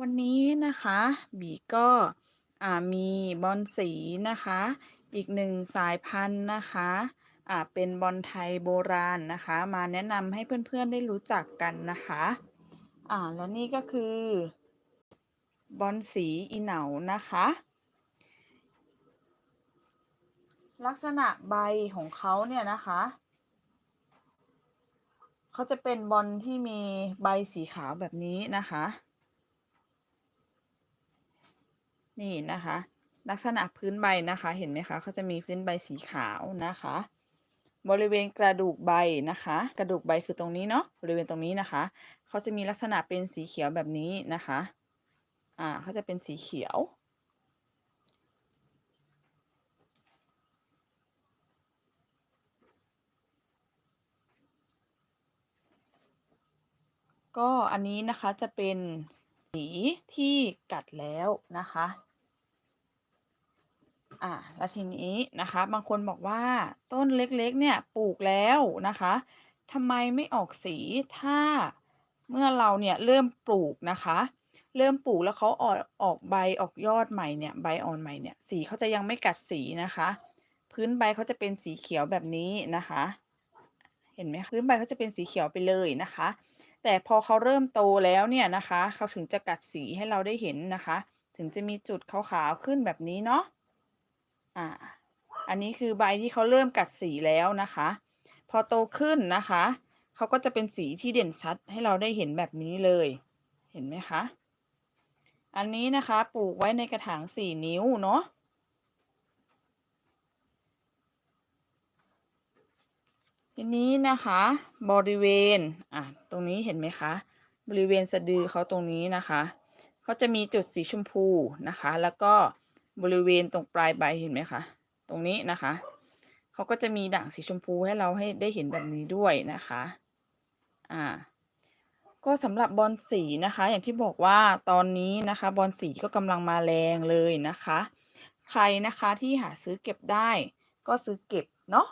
วันนี้นะคะบีก็มีบอลสีนะคะ อีกหนึ่งสายพันธุ์นะคะเป็นบอลไทยโบราณนะคะ มาแนะนำให้เพื่อนๆได้รู้จักกันนะคะอ่าแล้วนี่ก็คือบอลสีอีเหนานะคะ ลักษณะใบของเขาเนี่ยนะคะเขาจะเป็นบอลที่มีใบสีขาวแบบนี้นะคะ นี่นะคะ ลักษณะพื้นใบนะคะ เห็นไหมคะเขาจะมีพื้นใบสีขาวนะคะ บริเวณกระดูกใบนะคะ กระดูกใบคือตรงนี้เนาะบริเวณตรงนี้นะคะเขาจะมีลักษณะเป็นสีเขียวแบบนี้นะคะอ่าเขาจะเป็นสีเขียวก็อันนี้นะคะจะเป็นสีที่กัดแล้วนะคะ อ่าแล้วทีนี้นะคะ บางคนบอกว่าต้นเล็กๆ เนี่ยปลูกแล้วนะคะทำไมไม่ออกสีถ้าเมื่อเราเนี่ยเริ่มปลูกนะคะ เริ่มปลูกแล้วเขาออกออกใบออกยอดใหม่เนี่ยใบอ่อนใหม่เนี่ยสีเขาจะยังไม่กัดสีนะคะ พื้นใบเขาจะเป็นสีเขียวแบบนี้นะคะ เห็นไหมพื้นใบเขาจะเป็นสีเขียวไปเลยนะคะ แต่พอเขาเริ่มโตแล้วเนี่ยนะคะ เขาถึงจะกัดสีให้เราได้เห็นนะคะ ถึงจะมีจุดขาวๆขึ้นแบบนี้เนาะ อ่า อันนี้คือใบที่เขาเริ่มกัดสีแล้วนะคะ พอโตขึ้นนะคะ เขาก็จะเป็นสีที่เด่นชัดให้เราได้เห็นแบบนี้เลย เห็นไหมคะ อันนี้นะคะปลูกไว้ในกระถางสี่นิ้วเนาะทีนี้นะคะบริเวณอะตรงนี้เห็นไหมคะ บริเวณสะดือเขาตรงนี้นะคะ เขาจะมีจุดสีชมพูนะคะ แล้วก็ บริเวณตรงปลายใบเห็นไหมคะ ตรงนี้นะคะ เขาก็จะมีด่างสีชมพูให้เราให้ได้เห็นแบบนี้ด้วยนะคะ อ่า ก็สำหรับบอลสีนะคะ อย่างที่บอกว่าตอนนี้นะคะบอลสีก็กำลังมาแรงเลยนะคะ ใครนะคะที่หาซื้อเก็บได้ ก็ซื้อเก็บเนาะ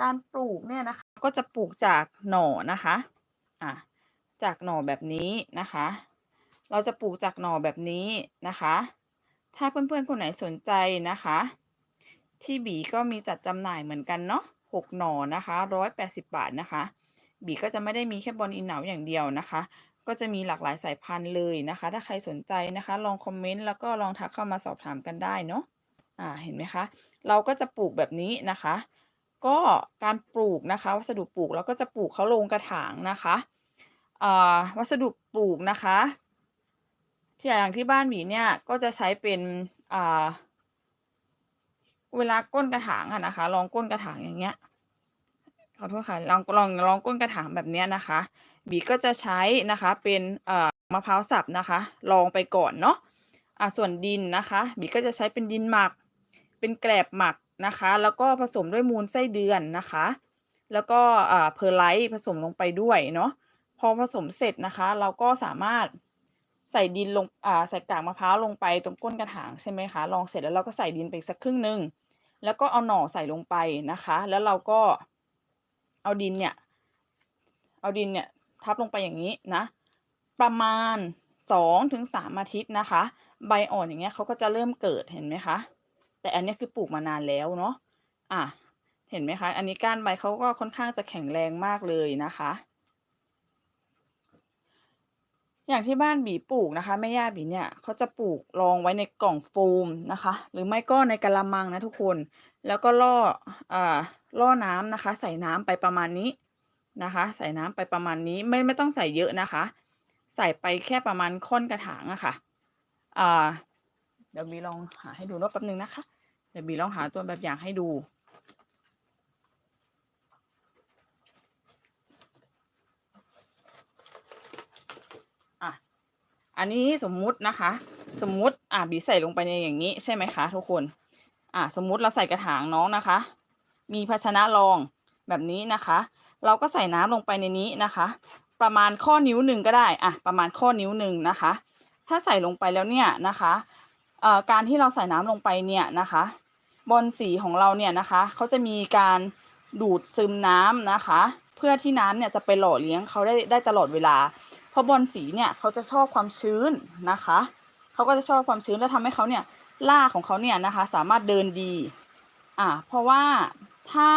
การปลูกเนี่ยนะคะ ก็จะปลูกจากหน่อนะคะ อะจากหน่อแบบนี้นะคะ เราจะปลูกจากหน่อแบบนี้นะคะ ถ้าเพื่อนๆ คนไหนสนใจนะคะ ที่บีก็มีจัดจำหน่ายเหมือนกันเนาะหกหน่อนะคะร้อยแปดสิบบาทนะคะ บีก็จะไม่ได้มีแค่บอลอินเหนาอย่างเดียวนะคะ ก็จะมีหลากหลายสายพันธุ์เลยนะคะ ถ้าใครสนใจนะคะ ลองคอมเมนต์แล้วก็ลองทักเข้ามาสอบถามกันได้เนาะอ่าเห็นไหมคะ เราก็จะปลูกแบบนี้นะคะ ก็การปลูกนะคะ วัสดุปลูกเราก็จะปลูกเขาลงกระถางนะคะอ่าวัสดุปลูกนะคะ ที่อย่างที่บ้านหมีเนี่ยก็จะใช้เป็นอ่าเวลาก้นกระถางอะนะคะ ลองก้นกระถางอย่างเงี้ยขอโทษค่ะลองลองลองก้นกระถางแบบเนี้ยนะคะบีก็จะใช้นะคะเป็นเอ่อมะพร้าวสับนะคะลองไปก่อนเนาะอ่าส่วนดินนะคะบีก็จะใช้เป็นดินหมัก เป็นแกลบหมักนะคะ แล้วก็ผสมด้วยมูลไส้เดือนนะคะ แล้วก็อ่าเพอร์ไลท์ผสมลงไปด้วยเนาะพอผสมเสร็จนะคะ เราก็สามารถ ใส่ดินลงอ่าใส่กากมะพร้าวลงไปตรงก้นกระถางใช่ไหมคะลองเสร็จแล้วเราก็ใส่ดินไปอีกสักครึ่งหนึ่งแล้วก็เอาหน่อใส่ลงไปนะคะ แล้วเราก็เอาดินเนี่ย เอาดินเนี่ยทับลงไปอย่างนี้นะ ประมาณสองถึงสามอาทิตย์นะคะ ใบอ่อนอย่างเงี้ยเขาก็จะเริ่มเกิดเห็นไหมคะ แต่อันนี้คือปลูกมานานแล้วเนาะอะเห็นไหมคะ อันนี้ก้านใบเขาก็ค่อนข้างจะแข็งแรงมากเลยนะคะ อย่างที่บ้านบีปลูกนะคะแม่ย่าบีเนี่ยเขาจะปลูกรองไว้ในกล่องโฟมนะคะ หรือไม่ก็ในกะละมังนะทุกคน แล้วก็ล่ออ่าล่อน้ำนะคะ ใส่น้ำไปประมาณนี้นะคะ ใส่น้ำไปประมาณนี้ไม่ไม่ต้องใส่เยอะนะคะ ใส่ไปแค่ประมาณค่อนกระถางอะค่ะอ่าเดี๋ยวบีลองหาให้ดูรอบแป๊บนึงนะคะ เดี๋ยวบีลองหาตัวแบบอย่างให้ดู อันนี้สมมุตินะคะ สมมุติอะบีใส่ลงไปในอย่างนี้ใช่ไหมคะ ทุกคนอะสมมุติเราใส่กระถางน้องนะคะ มีภาชนะรองแบบนี้นะคะ เราก็ใส่น้ำลงไปในนี้นะคะ ประมาณข้อนิ้วหนึ่งก็ได้อะประมาณข้อนิ้วหนึ่งนะคะ ถ้าใส่ลงไปแล้วเนี่ยนะคะเอ่อการที่เราใส่น้ำลงไปเนี่ยนะคะบอลสีของเราเนี่ยนะคะเขาจะมีการดูดซึมน้ำนะคะ เพื่อที่น้ำเนี่ยจะไปหล่อเลี้ยงเขาได้ได้ตลอดเวลา ราะบอลสีเนี่ยเขาจะชอบความชื้นนะคะเขาก็จะชอบความชื้นแล้วทำให้เขาเนี่ยรากของเขาเนี่ยนะคะสามารถเดินดีอ่าเพราะว่าถ้า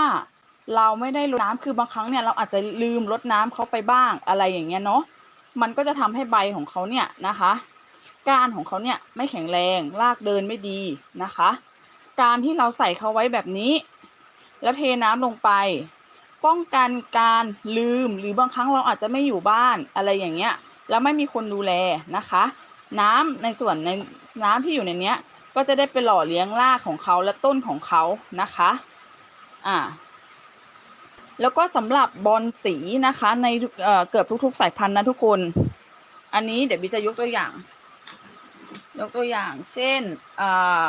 เราไม่ได้รดน้ำคือบางครั้งเนี่ยเราอาจจะลืมรดน้ำเขาไปบ้างอะไรอย่างเงี้ยเนาะมันก็จะทำให้ใบของเขาเนี่ยนะคะก้านของเขาเนี่ยไม่แข็งแรงรากเดินไม่ดีนะคะ การที่เราใส่เขาไว้แบบนี้ แล้วเทน้ำลงไป ป้องกันการลืมหรือบางครั้งเราอาจจะไม่อยู่บ้านอะไรอย่างเงี้ยแล้วไม่มีคนดูแลนะคะ น้ำในส่วนในน้ำที่อยู่ในเนี้ยก็จะได้ไปหล่อเลี้ยงรากของเขาและต้นของเขานะคะอ่าแล้วก็สำหรับบอลสีนะคะ ในเอ่อเกือบทุก ๆ สายพันธุ์นะทุกคน อันนี้เดี๋ยวบิจะยกตัวอย่าง ยกตัวอย่าง เช่นอ่า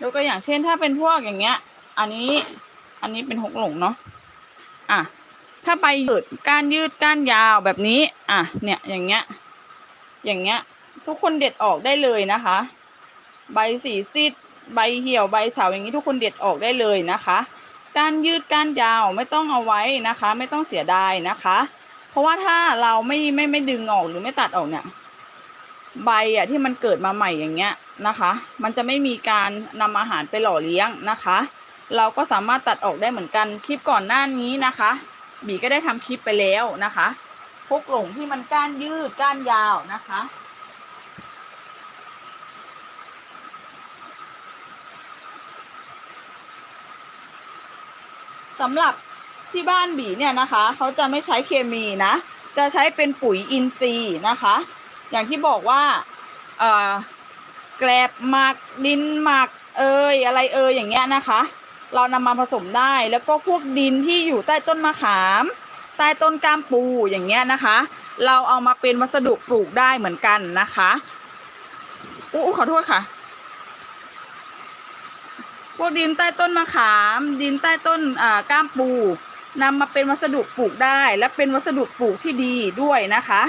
ยกตัวอย่างเช่นถ้าเป็นพวกอย่างเงี้ย อันนี้อันนี้เป็นหกหลงเนาะอะถ้าใบยืดก้านยืดก้านยาวแบบนี้ อะเนี่ยอย่างเงี้ยอย่างเงี้ย ทุกคนเด็ดออกได้เลยนะคะ ใบสีซีดใบเหี่ยวใบเฉาอย่างนี้ทุกคนเด็ดออกได้เลยนะคะก้านยืดก้านยาวไม่ต้องเอาไว้นะคะ ไม่ต้องเสียดายนะคะ เพราะว่าถ้าเราไม่ไม่ไม่ดึงออกหรือไม่ตัดออกเนี่ย ใบอะที่มันเกิดมาใหม่อย่างเงี้ย นะคะ มันจะไม่มีการนำอาหารไปหล่อเลี้ยงนะคะ เราก็สามารถตัดออกได้เหมือนกันคลิปก่อนหน้านี้นะคะบีก็ได้ทำคลิปไปแล้วนะคะพกหลงที่มันก้านยืดก้านยาวนะคะ สำหรับที่บ้านบีเนี่ยนะคะ เขาจะไม่ใช้เคมีนะ จะใช้เป็นปุ๋ยอินทรีย์นะคะ อย่างที่บอกว่าเอ่อ แกลบหมักดินหมักเอยอะไรเอยอย่างเงี้ยนะคะ เรานำมาผสมได้แล้วก็พวกดินที่อยู่ใต้ต้นมะขาม ใต้ต้นกามปูอย่างเงี้ยนะคะ เราเอามาเป็นวัสดุปลูกได้เหมือนกันนะคะอู้ขอโทษค่ะ พวกดินใต้ต้นมะขาม ดินใต้ต้นอ่าก้ามปูนำมาเป็นวัสดุปลูกได้ และเป็นวัสดุปลูกที่ดีด้วยนะคะ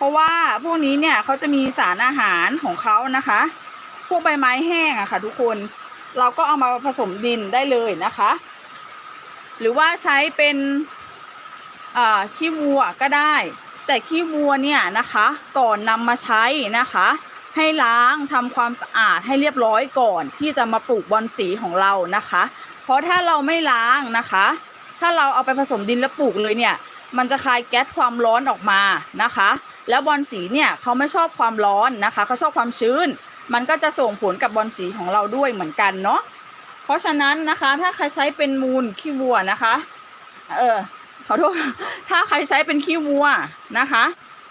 เพราะว่าพวกนี้เนี่ยเขาจะมีสารอาหารของเขานะคะ พวกใบไม้แห้งอะค่ะ ทุกคนเราก็เอามาผสมดินได้เลยนะคะ หรือว่าใช้เป็นขี้วัวก็ได้ แต่ขี้วัวเนี่ยนะคะก่อนนำมาใช้นะคะ ให้ล้างทำความสะอาดให้เรียบร้อยก่อนที่จะมาปลูกบอนสีของเรานะคะ เพราะถ้าเราไม่ล้างนะคะ ถ้าเราเอาไปผสมดินแล้วปลูกเลยเนี่ย มันจะคายแก๊สความร้อนออกมานะคะ แล้วบอนสีเนี่ยเขาไม่ชอบความร้อนนะคะเขาชอบความชื้น มันก็จะส่งผลกับบอนสีของเราด้วยเหมือนกันเนาะเพราะฉะนั้นนะคะถ้าใครใช้เป็นมูลขี้วัวนะคะ เออขอโทษถ้าใครใช้เป็นขี้วัวนะคะ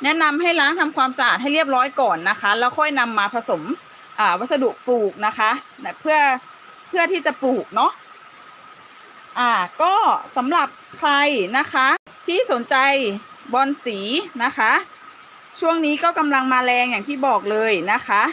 แนะนำให้ล้างทำความสะอาดให้เรียบร้อยก่อนนะคะ แล้วค่อยนำมาผสมวัสดุปลูกนะคะเพื่อเพื่อที่จะปลูกเนาะอ่าก็สำหรับใครนะคะที่สนใจบอนสีนะคะ ช่วงนี้ก็กำลังมาแรงอย่างที่บอกเลยนะคะ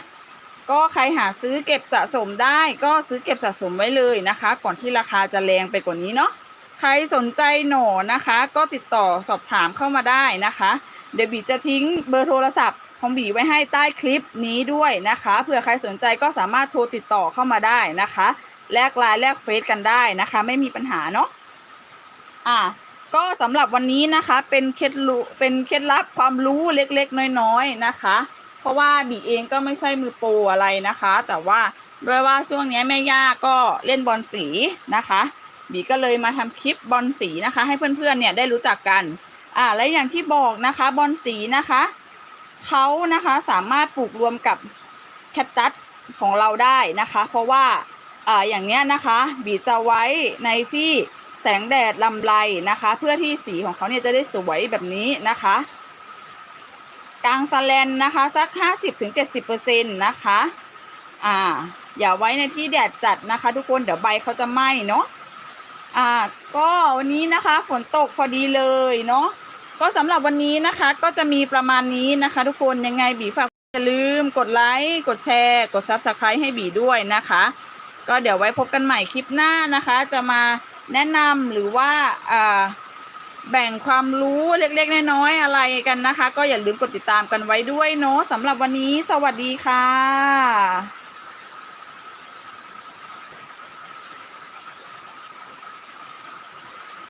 ก็ใครหาซื้อเก็บสะสมได้ ก็ซื้อเก็บสะสมไว้เลยนะคะ ก่อนที่ราคาจะแรงไปกว่านี้เนาะใครสนใจหนอนะคะ ก็ติดต่อสอบถามเข้ามาได้นะคะ เดี๋ยวบีจะทิ้งเบอร์โทรศัพท์ของบีไว้ให้ใต้คลิปนี้ด้วยนะคะเผื่อใครสนใจก็สามารถโทรติดต่อเข้ามาได้นะคะ แลกไลน์แลกเฟซกันได้นะคะ ไม่มีปัญหาเนาะอะ ก็สำหรับวันนี้นะคะเป็นเคล็ดรู้เป็นเคล็ดลับความรู้เล็กๆ น้อยๆนะคะ เพราะว่าบีเองก็ไม่ใช่มือโปรอะไรนะคะ แต่ว่าด้วยว่าช่วงนี้แม่ย่าก็เล่นบอลสีนะคะบีก็เลยมาทำคลิปบอลสีนะคะ ให้เพื่อนๆเนี่ยได้รู้จักกันอ่าและอย่างที่บอกนะคะบอลสีนะคะเขานะคะสามารถปลูกรวมกับแคคตัสของเราได้นะคะ เพราะว่าอ่าอย่างเนี้ยนะคะบีจะไว้ในที่ แสงแดดลำไรนะคะ เพื่อที่สีของเขาเนี่ยจะได้สวยแบบนี้นะคะกลางสแลนนะคะสัก 50-70%นะคะอ่าอย่าไว้ในที่แดดจัดนะคะ ทุกคนเดี๋ยวใบเขาจะไหม้เนาะอ่าก็วันนี้นะคะฝนตกพอดีเลยเนาะก็สำหรับวันนี้นะคะก็จะมีประมาณนี้นะคะ ทุกคนยังไงบีฝากอย่าลืมกดไลค์กดแชร์ กด Subscribe ให้บีด้วยนะคะ ก็เดี๋ยวไว้พบกันใหม่คลิปหน้านะคะ จะมา แนะนำหรือว่าแบ่งความรู้เล็กๆน้อยๆอะไรกันนะคะ ก็อย่าลืมกดติดตามกันไว้ด้วยเนาะสำหรับวันนี้สวัสดีค่ะ